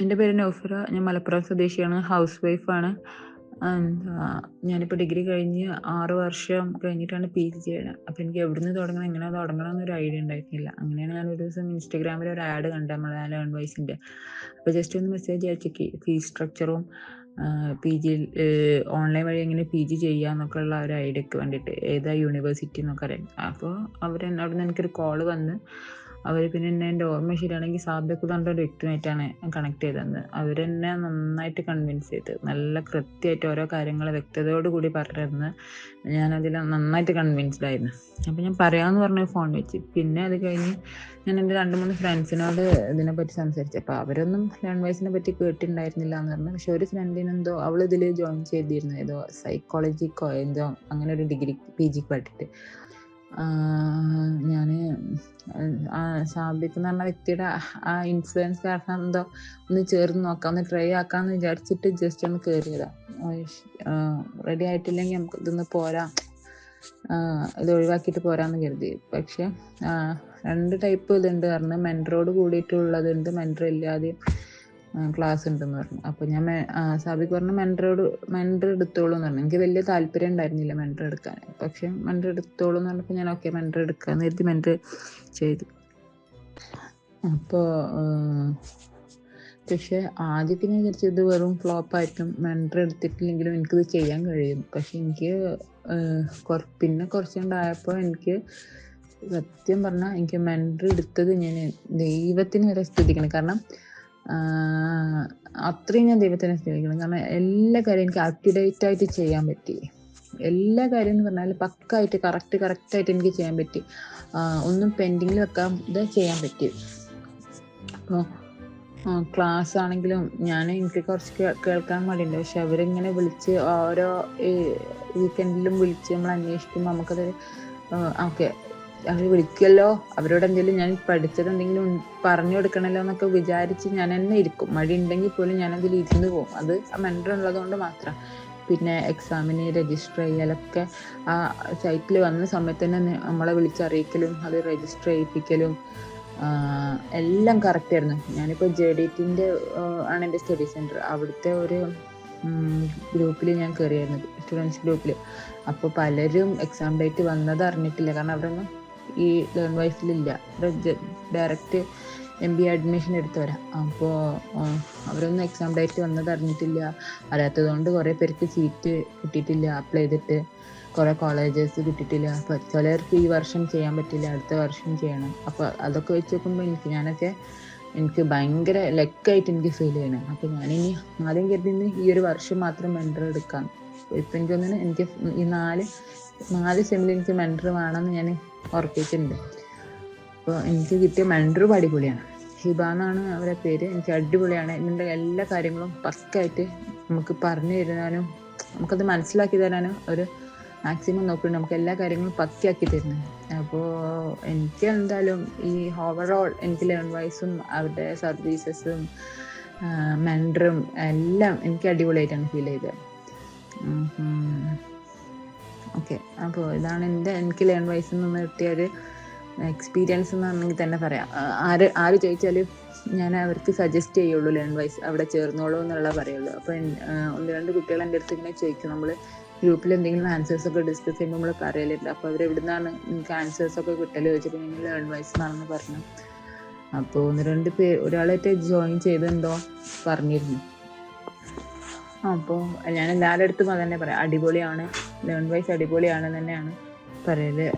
എന്റെ പേര് നൗഫറ. ഞാൻ മലപ്പുറം സ്വദേശിയാണ്. ഹൗസ് വൈഫാണ്. എന്താ ഞാനിപ്പോൾ ഡിഗ്രി കഴിഞ്ഞ് 6 വർഷം കഴിഞ്ഞിട്ടാണ് പി ജി ചെയ്യണത് അപ്പോൾ എനിക്ക് എവിടെ നിന്ന് തുടങ്ങണം, എങ്ങനെ തുടങ്ങണം എന്നൊരു ഐഡിയ ഉണ്ടായിരുന്നില്ല. അങ്ങനെയാണ് ഞാൻ ഒരു ദിവസം ഇൻസ്റ്റാഗ്രാമിൽ ഒരു ആഡ് കണ്ടത് മലയാളം വൈസിന്റെ അപ്പോൾ ജസ്റ്റ് ഒന്ന് മെസ്സേജ് അയച്ചേക്ക് ഫീസ് സ്ട്രക്ചറും പി ജി ഓൺലൈൻ വഴി എങ്ങനെ പി പി.ജി ചെയ്യാന്നൊക്കെ ഉള്ള ഒരു ഐഡിയക്ക് വേണ്ടിയിട്ട്. ഏതാ യൂണിവേഴ്സിറ്റി എന്നൊക്കെ അറിയാം അപ്പോൾ അവർ അവിടുന്ന് എനിക്കൊരു കോൾ വന്ന് അവർ പിന്നെ എന്നെ എന്റെ ഓർമ്മ ശരിയാണെങ്കിൽ എന്ന് പറഞ്ഞ ഒരു വ്യക്തിയുമായിട്ടാണ് കണക്ട് ചെയ്തത്. അവരെന്നെ നന്നായിട്ട് കൺവിൻസ് ചെയ്ത് നല്ല കൃത്യമായിട്ട് ഓരോ കാര്യങ്ങൾ വ്യക്തതയോട് കൂടി പറഞ്ഞു തന്ന് ഞാനതിൽ നന്നായിട്ട് കൺവിൻസ്ഡ് ആയിരുന്നു. അപ്പോൾ ഞാൻ പറയാമെന്ന് പറഞ്ഞ ഫോൺ വെച്ച്. പിന്നെ അത് കഴിഞ്ഞ് ഞാൻ എന്റെ 2, 3 ഫ്രണ്ട്സിനോട് ഇതിനെപ്പറ്റി സംസാരിച്ചു. അപ്പോൾ അവരൊന്നും ലാംഗ്വേജിനെ പറ്റി കേട്ടിട്ടുണ്ടായിരുന്നില്ല എന്ന് പറഞ്ഞു. പക്ഷെ ഒരു ഫ്രണ്ടിനെന്തോ അവൾ ഇതിൽ ജോയിൻ ചെയ്തിരുന്നു. ഏതോ സൈക്കോളജിക്കോ എന്തോ അങ്ങനെ ഒരു ഡിഗ്രി പി ജിക്ക് ആഹ് ഞാൻ സാബിത്ത് എന്ന് പറഞ്ഞ വ്യക്തിയുടെ ആ ഇൻഫ്ലുവൻസ് കാരണം എന്തോ ഒന്ന് ചേർന്ന് നോക്കാം, ഒന്ന് ട്രൈ ആക്കാമെന്ന് വിചാരിച്ചിട്ട് ജസ്റ്റ് ഒന്ന് കയറിയതാ. ആഹ് റെഡി ആയിട്ടില്ലെങ്കിൽ നമുക്ക് ഇതൊന്ന് പോരാ ഇത് ഒഴിവാക്കിയിട്ട് പോരാന്ന് കരുതി. പക്ഷെ രണ്ട് 2 ടൈപ്പ് ഇതുണ്ട് കാരണം മെന്ററോട് കൂടിയിട്ടുള്ളതുണ്ട്, മെന്റർ ഇല്ലാതെയും ക്ലാസ് ഉണ്ടെന്ന് പറഞ്ഞു. അപ്പോൾ ഞാൻ സാബിക്ക് പറഞ്ഞു മെന്ററോട് മെന്റർ എടുത്തോളൂ എന്ന് പറഞ്ഞു. എനിക്ക് വലിയ താല്പര്യം ഉണ്ടായിരുന്നില്ല മെന്റർ എടുക്കാൻ. പക്ഷെ മെന്റർ എടുത്തോളൂ എന്ന് പറഞ്ഞപ്പോൾ ഞാൻ ഓക്കെ മെന്റർ എടുക്കാമെന്ന് കരുതി മെന്റർ ചെയ്തു. അപ്പോൾ പക്ഷെ ആദ്യമൊക്കെ ഞാൻ വിചാരിച്ചു ഇത് വെറും ഫ്ലോപ്പ് ആയിട്ടും മെന്റർ എടുത്തിട്ടില്ലെങ്കിലും എനിക്കിത് ചെയ്യാൻ കഴിയും. പക്ഷെ എനിക്ക് പിന്നെ കുറച്ചുണ്ടായപ്പോൾ എനിക്ക് സത്യം പറഞ്ഞാൽ എനിക്ക് മെന്റർ എടുത്തത് ഞാൻ ദൈവത്തിന് വരെ സ്തുതിക്കണം. കാരണം അത്രയും ഞാൻ ദൈവത്തിനെ സ്നേഹിക്കണം കാരണം എല്ലാ കാര്യവും എനിക്ക് അക്യുറേറ്റ് ആയിട്ട് ചെയ്യാൻ പറ്റി. എല്ലാ കാര്യം എന്ന് പറഞ്ഞാൽ പക്കായിട്ട് കറക്റ്റ് കറക്റ്റ് ആയിട്ട് എനിക്ക് ചെയ്യാൻ പറ്റി. ഒന്നും പെൻഡിങ്ങിൽ വെക്കാൻ ഇത് ചെയ്യാൻ പറ്റി. അപ്പോൾ ക്ലാസ് ആണെങ്കിലും ഞാൻ എനിക്ക് കുറച്ച് കേൾക്കാൻ മടിയുണ്ട്. പക്ഷെ അവരിങ്ങനെ വിളിച്ച് ഓരോ വീക്കെൻഡിലും വിളിച്ച് നമ്മൾ അന്വേഷിക്കുമ്പോൾ നമുക്കത് ഓക്കെ അവർ വിളിക്കുമല്ലോ അവരോട് എന്തെങ്കിലും ഞാൻ പഠിച്ചത് എന്തെങ്കിലും പറഞ്ഞു കൊടുക്കണല്ലോ എന്നൊക്കെ വിചാരിച്ച് ഞാൻ തന്നെ ഇരിക്കും. മഴ ഉണ്ടെങ്കിൽ പോലും ഞാനതിൽ ഇരുന്ന് പോകും. അത് ആ മെന്റർ ഉള്ളതുകൊണ്ട് മാത്രം. പിന്നെ എക്സാമിന് രജിസ്റ്റർ ചെയ്യലൊക്കെ ആ സൈറ്റിൽ വന്ന സമയത്ത് തന്നെ നമ്മളെ വിളിച്ചറിയിക്കലും അത് രജിസ്റ്റർ ചെയ്യിപ്പിക്കലും എല്ലാം കറക്റ്റ് ആയിരുന്നു. ഞാനിപ്പോൾ ടിന്റെ ആണ് എന്റെ സ്റ്റഡി സെന്റർ അവിടുത്തെ ഒരു ഗ്രൂപ്പിൽ ഞാൻ കയറിയായിരുന്നു. സ്റ്റുഡൻസ് ഗ്രൂപ്പിൽ. അപ്പോൾ പലരും എക്സാം ഡേറ്റ് വന്നത് അറിഞ്ഞിട്ടില്ല. കാരണം അവിടെയൊന്നും ഈ ലേൺ വൈസിലില്ല ഡയറക്റ്റ് എം ബി അഡ്മിഷൻ എടുത്തവരാ. അപ്പോൾ അവരൊന്നും എക്സാം ഡേറ്റ് വന്നത് അറിഞ്ഞിട്ടില്ല. അറിയാത്തതുകൊണ്ട് കുറേ പേർക്ക് സീറ്റ് കിട്ടിയിട്ടില്ല അപ്ലൈ ചെയ്തിട്ട്. കുറേ കോളേജസ് കിട്ടിയിട്ടില്ല. അപ്പോൾ ചിലർക്ക് ഈ വർഷം ചെയ്യാൻ പറ്റില്ല. അടുത്ത വർഷം ചെയ്യണം. അപ്പോൾ അതൊക്കെ വെച്ച് നോക്കുമ്പോൾ എനിക്ക് ഞാനൊക്കെ എനിക്ക് ഭയങ്കര ലക്കായിട്ട് എനിക്ക് ഫീൽ ചെയ്യണം അപ്പോൾ ഞാനിനി ആദ്യം കരുതിന്ന് ഈ ഒരു വർഷം മാത്രം മെന്റർ എടുക്കാം. ഇപ്പം എനിക്ക് എനിക്ക് ഈ 4 4 സെമ്മിൽ എനിക്ക് മെന്റർ വേണമെന്ന് ഞാൻ ഉറപ്പിച്ചിട്ടുണ്ട്. അപ്പോൾ എനിക്ക് കിട്ടിയ മെൻഡറും അടിപൊളിയാണ്. ഹിബ എന്നാണ് അവരെ പേര്. എനിക്ക് അടിപൊളിയാണ്. ഇതിന്റെ എല്ലാ കാര്യങ്ങളും പക്കായിട്ട് നമുക്ക് പറഞ്ഞു തരുന്നാലും നമുക്കത് മനസ്സിലാക്കി തരാനും ഒരു മാക്സിമം നോക്കുന്നുണ്ട്. നമുക്ക് എല്ലാ കാര്യങ്ങളും പക്കയാക്കി തരുന്നു അപ്പോൾ എനിക്ക് എന്തായാലും ഈ ഓവറോൾ എനിക്ക് ലേൺവൈസും അവരുടെ സർവീസസും മെൻഡറും എല്ലാം എനിക്ക് അടിപൊളിയായിട്ടാണ് ഫീൽ ചെയ്തത്. ഓക്കെ അപ്പോൾ ഇതാണ് എന്റെ എനിക്ക് ലേൺ വൈസിൽ നിന്ന് കിട്ടിയ ഒരു എക്സ്പീരിയൻസ് എന്ന് വേണമെങ്കിൽ തന്നെ പറയാം. ആര് ആര് ചോദിച്ചാലും ഞാൻ അവർക്ക് സജസ്റ്റ് ചെയ്യുള്ളൂ ലേൺ വൈസ് അവിടെ ചേർന്നോളൂ എന്നുള്ളത് പറയുള്ളൂ. അപ്പോൾ ഒന്ന് രണ്ട് കുട്ടികൾ എന്റെ അടുത്ത് ഇങ്ങനെ ചോദിക്കും നമ്മൾ ഗ്രൂപ്പിൽ എന്തെങ്കിലും ആൻസേഴ്സ് ഒക്കെ ഡിസ്കസ് ചെയ്യുമ്പോൾ നമ്മൾ പറയലുണ്ട്. അപ്പോൾ അവർ എവിടുന്നാണ് നിങ്ങൾക്ക് ആൻസേഴ്സ് ഒക്കെ കിട്ടൽ ചോദിച്ചപ്പോൾ ലേൺ വൈസ് എന്നാണെന്ന് പറഞ്ഞു. അപ്പോൾ ഒന്ന് രണ്ട് പേര് ഒരാളായിട്ട് ജോയിൻ ചെയ്തെന്തോ പറഞ്ഞിരുന്നു. അപ്പോൾ ഞാൻ എല്ലാവരുടെ അടുത്തും തന്നെ പറയാം. അടിപൊളിയാണ്. ലേൺവൈസ് അടിപൊളിയാണ് തന്നെയാണ് പറയൽ.